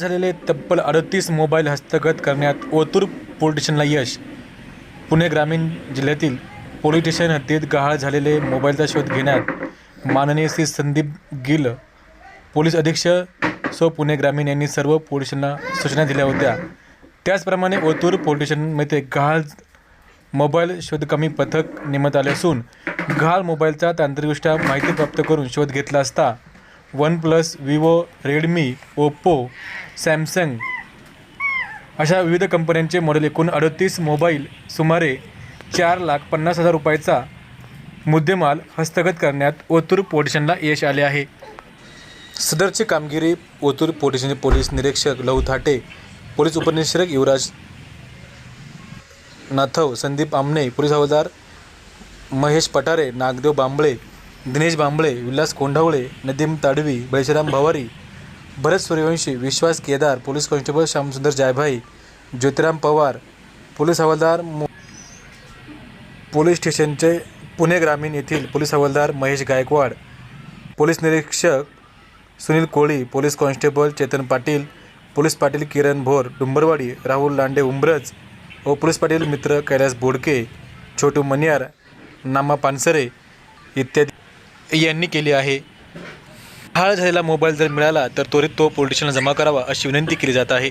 झालेले तब्बल अडतीस मोबाईल हस्तगत करण्यात ओतूर पोलीस स्टेशनला यश. पुणे ग्रामीण जिल्ह्यातील पोलीस स्टेशन हद्दीत गहाळ झालेले मोबाईलचा शोध घेण्यात माननीय श्री संदीप गिल पोलीस अधीक्षक सो पुणे ग्रामीण यांनी सर्व पोलिसांना सूचना दिल्या होत्या. त्याचप्रमाणे ओतूर पोलीस स्टेशनमध्ये गहाळ मोबाईल शोधकमी पथक नेमत आले असून गहाळ मोबाईलचा तांत्रिकदृष्ट्या माहिती प्राप्त करून शोध घेतला असता OnePlus Vivo Redmi Oppo Samsung अशा विविध कंपन्यांचे मॉडेल एकूण अडतीस मोबाईल सुमारे चार लाख पन्नास हजार रुपयाचा मुद्देमाल हस्तगत करण्यात ओतूर पोलीस यश आले आहे. सदरची कामगिरी ओतूर पोलीस पोलीस निरीक्षक लहू थाटे पोलीस उपनिरीक्षक युवराज नाथव संदीप आमने पोलीस हवालदार Mahesh Pathare Nagdev Bambale Dinesh Bambale Vilas Kondhawale Nadeem Tadvi Balshiram Bhawari Bharat Suryavanshi Vishwas Kedar police constable Shyamsundar Jaybhai Jyotiram Pawar police हवालदार पोलीस स्टेशनचे पुणे ग्रामीण येथील पोलीस हवालदार महेश गायकवाड पोलीस निरीक्षक Sunil Koli police constable Chetan Patil police Patil Kiran Bhor Dumbarwadi Rahul Lande Umbraj व police Patil मित्र कैलास बोडके छोटू मनियार नामा पानसरे इत्यादी. यांनी केली आहे. हाळ झालेला मोबाईल जर मिळाला तर त्वरित तो पोलीस जमा करावा अशी विनंती केली जात आहे.